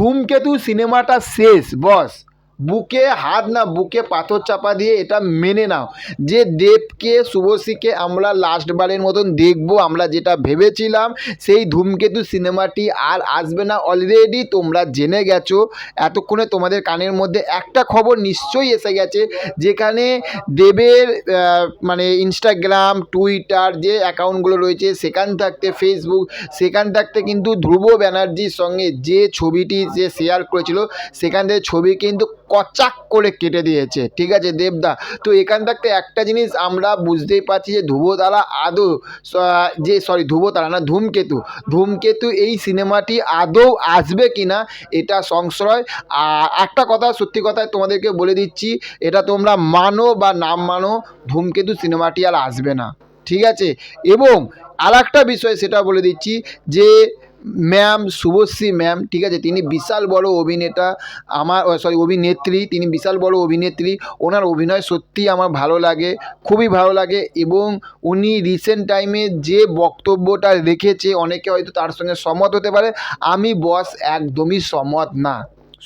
ধূমকেতু সিনেমাটা শেষ বস। বুকে হাত না বুকে পাথর চাপা দিয়ে এটা মেনে নাও। যে দেবকে, শুভশ্রীকে আমরা লাস্টবারের মতন দেখব, আমরা যেটা ভেবেছিলাম, সেই ধূমকেতু সিনেমাটি আর আসবে না অলরেডি তোমরা জেনে গেছো। এতক্ষণে তোমাদের কানের মধ্যে একটা খবর নিশ্চয়ই এসে গেছে, যেখানে দেবের মানে ইনস্টাগ্রাম টুইটার যে অ্যাকাউন্টগুলো রয়েছে, সেখান থাকতে ফেসবুক সেখান থাকতে কিন্তু ধ্রুব ব্যানার্জির সঙ্গে যে ছবিটি যে শেয়ার করেছিল, সেখান থেকে ছবি কিন্তু কচাক করে কেটে দিয়েছে। ঠিক আছে, দেবদা? তো এখান থাকতে একটা জিনিস আমরা বুঝতেই পারছি যে ধ্রুবতারা আদৌ যে সরি ধ্রুবতারা না, ধূমকেতু। ধূমকেতু এই সিনেমাটি আদৌ আসবে কি না এটা সংশয়। আর একটা কথা, সত্যি কথা তোমাদেরকে বলে দিচ্ছি, এটা তোমরা মানো বা নাম মানো, ধূমকেতু সিনেমাটি আর আসবে না। ঠিক আছে? এবং আর একটা বিষয় সেটা বলে দিচ্ছি যে ম্যাম শুভশ্রী ম্যাম ঠিক আছে? তিনি বিশাল বড় অভিনেতা, আমার সরি অভিনেত্রী, তিনি বিশাল বড় অভিনেত্রী। ওনার অভিনয় সত্যিই আমার ভালো লাগে, খুবই ভালো লাগে এবং উনি রিসেন্ট টাইমে যে বক্তব্যটা রেখেছে, অনেকে হয়তো তার সঙ্গে সম্মত হতে পারে, আমি বস একদমই সম্মত না।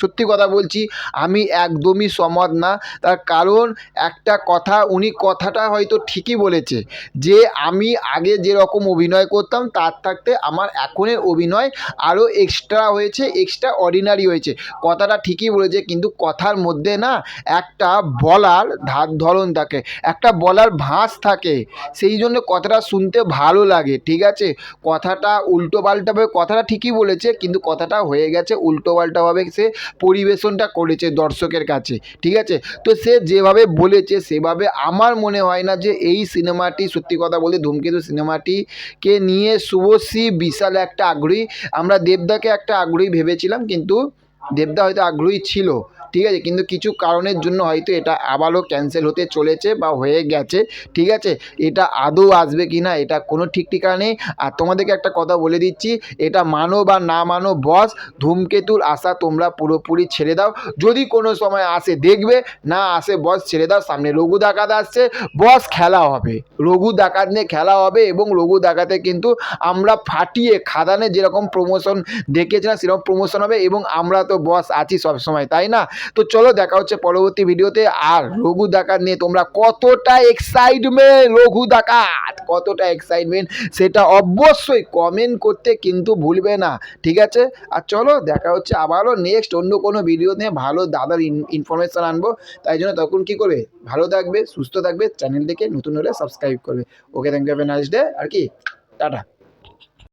সত্যি কথা বলছি, আমি একদমই সম্মত না। তার কারণ একটা কথা, উনি কথাটা হয়তো ঠিকই বলেছে, যে আমি আগে যেরকম অভিনয় করতাম, তার থাকতে আমার এখনের অভিনয় আরও এক্সট্রা হয়েছে এক্সট্রা অর্ডিনারি হয়েছে। কথাটা ঠিকই বলেছে, কিন্তু কথার মধ্যে না একটা বলার ধার ধরন থাকে, একটা বলার ভাঁজ থাকে। সেই জন্য কথাটা শুনতে ভালো লাগে, ঠিক আছে? কথাটা উল্টো পাল্টাভাবে কথাটা ঠিকই বলেছে, কিন্তু কথাটা হয়ে গেছে উল্টো পাল্টাভাবে সে পরিবেশনটা করেছে দর্শকের কাছে, ঠিক আছে? তো সে যেভাবে বলেছে, সেভাবে আমার মনে হয় না যে এই সিনেমাটি, সত্যি কথা বলতে ধূমকেতু সিনেমাটিকে নিয়ে শুভশ্রী বিশাল একটা আগ্রহী। আমরা দেবদাকে একটা আগ্রহী ভেবেছিলাম, কিন্তু দেবদা হয়তো আগ্রহী ছিল। ঠিক আছে, কিন্তু কিছু কারণের জন্য হয়তো এটা আবারও ক্যান্সেল হতে চলেছে বা হয়ে গেছে, ঠিক আছে? এটা আদৌ আসবে কি না এটা কোনো ঠিক ঠিকানা নেই। আর তোমাদেরকে একটা কথা বলে দিচ্ছি, এটা মানো বা না মানো বস ধূমকেতুর আশা তোমরা পুরোপুরি ছেড়ে দাও। যদি কোনো সময় আসে, দেখবে, না আসে বস ছেড়ে দাও। সামনে রঘু ডাকাত আসছে বস খেলা হবে। রঘু ডাকাত নিয়ে খেলা হবে এবং রঘু ডাকাতে কিন্তু আমরা ফাটিয়ে, খাদানে যেরকম প্রমোশন দেখেছিলাম, সেরকম প্রমোশন হবে এবং আমরা তো বস আছি সবসময়, তাই না? তো চলো দেখা হচ্ছে পরবর্তী ভিডিওতে। আর রঘু ডাকাত নিয়ে তোমরা কতটা এক্সাইটমেন্ট রঘু ডাকাত? কতটা এক্সাইটমেন্ট সেটা অবশ্যই কমেন্ট করতে কিন্তু ভুলবে না, ঠিক আছে? আর চলো দেখা হচ্ছে আবারও নেক্সট অন্য কোনো ভিডিও নিয়ে। ভালো দাদার ইনফরমেশান আনব। তাই জন্য তখন কি করবে? ভালো থাকবে, সুস্থ থাকবে চ্যানেলটিকে নতুন হলে সাবস্ক্রাইব করবে। Okay thank you have a nice day আর কি? টাটা।